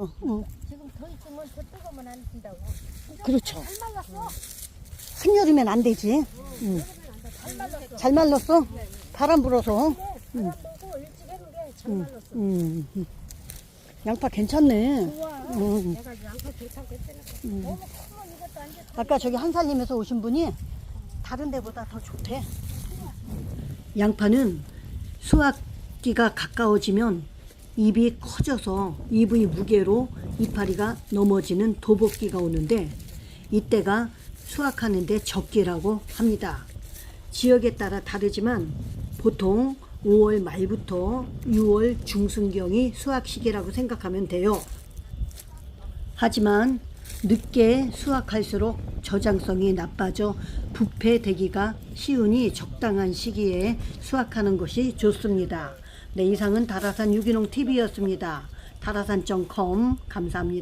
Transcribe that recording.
어, 어, 지금 더 있으면 더 뜨거우면 안 된다고. 그렇죠. 잘 말랐어. 한여름엔 안 되지. 응. 잘 말랐어. 잘 말랐어? 바람 불어서. 근데 바람 보고 일찍 했는 게잘 말랐어. 음, 음. 양파 괜찮네. 좋아. 음. 내가 양파 좋다고 했잖아. 음. 너무 크면 이것도 안 돼. 아까 저기 한살림에서 오신 분이 다른 데보다 더 좋대. 양파는 수확기가 가까워지면 잎이 커져서 잎의 무게로 이파리가 넘어지는 도복기가 오는데 이때가 수확하는데 적기라고 합니다. 지역에 따라 다르지만 보통 5월 말부터 6월 중순경이 수확 시기라고 생각하면 돼요. 하지만 늦게 수확할수록 저장성이 나빠져 부패되기가 쉬우니 적당한 시기에 수확하는 것이 좋습니다. 네, 이상은 다라산 유기농 TV였습니다. 다라산.com 감사합니다.